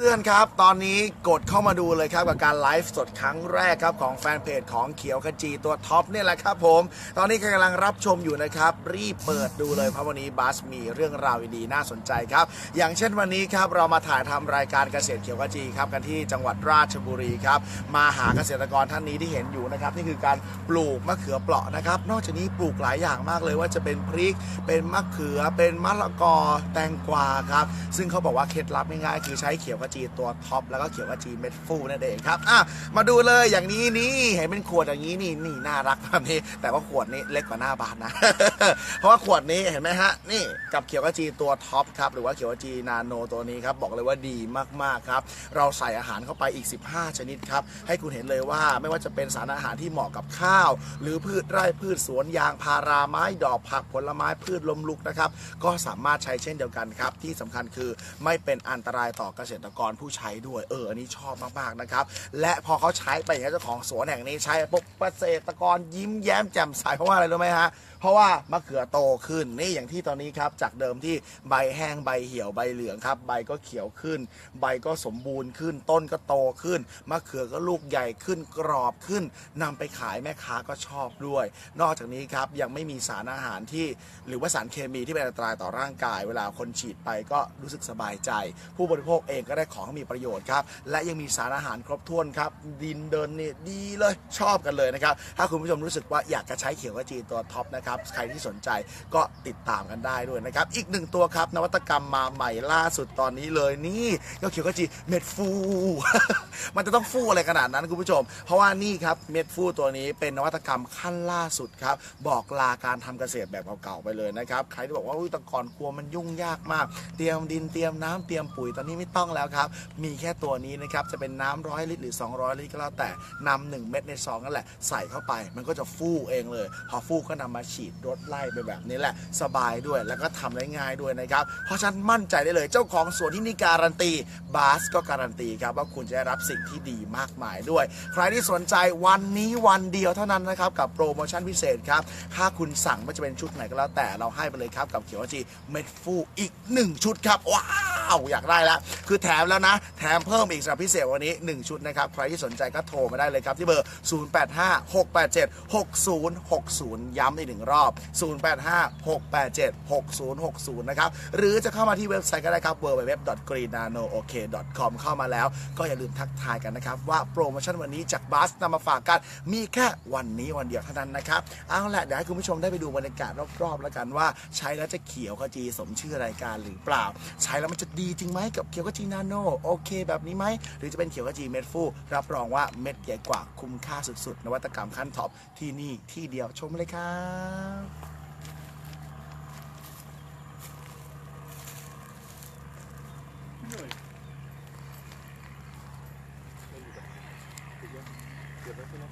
เพื่อนครับ ตอนนี้กดเข้ามาดูเลยครับ กับการไลฟ์สดครั้งแรกครับ ของแฟนเพจของเขียวขจีตัวท็อปเนี่ยแหละครับผม ตอนนี้กำลังรับชมอยู่นะครับ รีบเปิดดูเลยเพราะวันนี้บัสมีเรื่องราวดีๆน่าสนใจครับ อย่างเช่นวันนี้ครับ เรามาถ่ายทำรายการเกษตรเขียวขจีครับกันที่จังหวัดราชบุรีครับ มาหาเกษตรกรท่านนี้ที่เห็นอยู่นะครับ นี่คือการปลูกมะเขือเปราะนะครับ นอกจากนี้ปลูกหลายอย่างมากเลยว่าจะเป็นพริก เป็นมะเขือ เป็นมะละกอ แตงกวาครับ ซึ่งเขาบอกว่าเคล็ดลับง่ายๆคือใช้เขียวจีตัวท็อปแล้วก็เขียวขจีเม็ดฟูนั่นเองครับอะมาดูเลยอย่างนี้นี่เห็นเป็นขวดอย่างนี้นี่นี่น่ารักแบบนี้ แต่ว่าขวดนี้เล็กกว่าหน้าบานนะ เพราะว่าขวดนี้เห็นไหมฮะนี่กับเขียวขจีตัวท็อปครับหรือว่าเขียวขจีนาโนตัวนี้ครับบอกเลยว่าดีมากๆครับเราใส่อาหารเข้าไปอีก 15 ชนิดครับให้คุณเห็นเลยว่าไม่ว่าจะเป็นสารอาหารที่เหมาะกับข้าว หรือพืชไร่พืชสวนยางพาราไม้ดอกผักผลไม้พืชลมลุกนะครับก็สามารถใช้เช่นเดียวกันครับที่สำคัญคือไม่เป็นอันตรายต่อเกษตรกรผู้ใช้ด้วย เออ อันนี้ชอบมากๆนะครับ และพอเขาใช้ไปอย่างนี้เจ้าของสวนแห่งนี้ใช้ปุ๊บเกษตรกรยิ้มแย้มแจ่มใสเพราะว่าอะไรรู้ไหมฮะเพราะว่ามะเขือโตขึ้นนี่อย่างที่ตอนนี้ครับจากเดิมที่ใบแห้งใบเหี่ยวใบเหลืองครับ ใบก็เขียวขึ้น ใบก็สมบูรณ์ขึ้น ต้นก็โตขึ้นมะเขือก็ลูกใหญ่ขึ้นกรอบขึ้นนำไปขายแม่ค้าก็ชอบด้วย นอกจากนี้ครับยังไม่มีสารอาหารที่ หรือว่าสารเคมีที่เป็นอันตรายต่อร่างกาย เวลาคนฉีดไปก็รู้สึกสบายใจ ผู้บริโภคเองก็ได้ของที่มีประโยชน์ครับและยังมีสารอาหารครบถ้วนครับดินเดินนี่ดีเลยชอบกันเลยนะครับถ้าคุณผู้ชมรู้สึกว่าอยากจะใช้เขียวกระจีตัวท็อปนะครับใครที่สนใจก็ติดตามกันได้ด้วยนะครับ อีกหนึ่งตัวครับ นวัตกรรมมาใหม่ล่าสุดตอนนี้เลยนี่ก็เขียวกระจีเม็ดฟู มันจะต้องฟูอะไรขนาดนั้นคุณผู้ชม เพราะว่านี่ครับเม็ดฟูตัวนี้เป็นนวัตกรรมขั้นล่าสุดครับ บอกลาการทำเกษตรแบบเก่าๆไปเลยนะครับ ใครที่บอกว่าอุ๊ยต่ก่อนกลัวมันยุ่งยากมาก เตรียมดินเตรียมน้ำเตรียมปุ๋ยตอนนี้ไม่ต้องแล้วครับ มีแค่ตัวนี้นะครับ จะเป็นน้ำร้อยลิตรหรือ 200 ลิตรก็แล้วแต่นำหนึ่งเม็ดในซองนั่นแหละใส่เข้าไป มันก็จะฟูเองเลย พอฟูก็นำมาฉีดรดไล่ไปแบบนี้แหละ สบายด้วยแล้วก็ทำได้ง่ายด้วยนะครับ เพราะฉะนันมั่นใจได้เลยเจ้าของสวนที่นี่การันตีบาสก็การันตีครับว่าคุณจะได้รับสิ่งที่ดีมากมายด้วย ใครที่สนใจวันนี้วันเดียวเท่านั้นนะครับกับโปรโมชั่นพิเศษครับถ้าคุณสั่งไม่ว่าจะเป็นชุดไหนก็แล้วแต่เราให้ไปเลยครับกับเขียวจีเม็ดฟูอีก 1 ชุดครับว้า วอยากได้แล้วคือแถมแล้วนะ แถมเพิ่มอีกสำหรับพิเศษวันนี้ 1 ชุดนะครับ ใครที่สนใจก็โทรมาได้เลยครับ ที่เบอร์ 0856876060 ย้ำอีกหนึ่งรอบ 0856876060 นะครับ หรือจะเข้ามาที่เว็บไซต์ก็ได้ครับ www.greenanook.com เข้ามาแล้ว ก็อย่าลืมทักทายกันนะครับ ว่าโปรโมชั่นวันนี้จากบัสนำมาฝากกันมีแค่วันนี้วันเดียวเท่านั้นนะครับเอาละเดี๋ยวให้คุณผู้ชมได้ไปดูบรรยากาศรอบๆแล้วกันว่า ใช้แล้วจะเขียวขจีสมชื่อรายการหรือเปล่า ใช้แล้วมันจะดีจริงไหมกับเขียวขจีนาโนโอเค แบบนี้ไหมหรือจะเป็นเขียวขจีเม็ดฟูรับรองว่าเม็ดใหญ่กว่าคุ้มค่าสุดๆ นวัตกรรมขั้นท็อปที่นี่ที่เดียวชมเลยครับเก็บไว้ใช่ไหม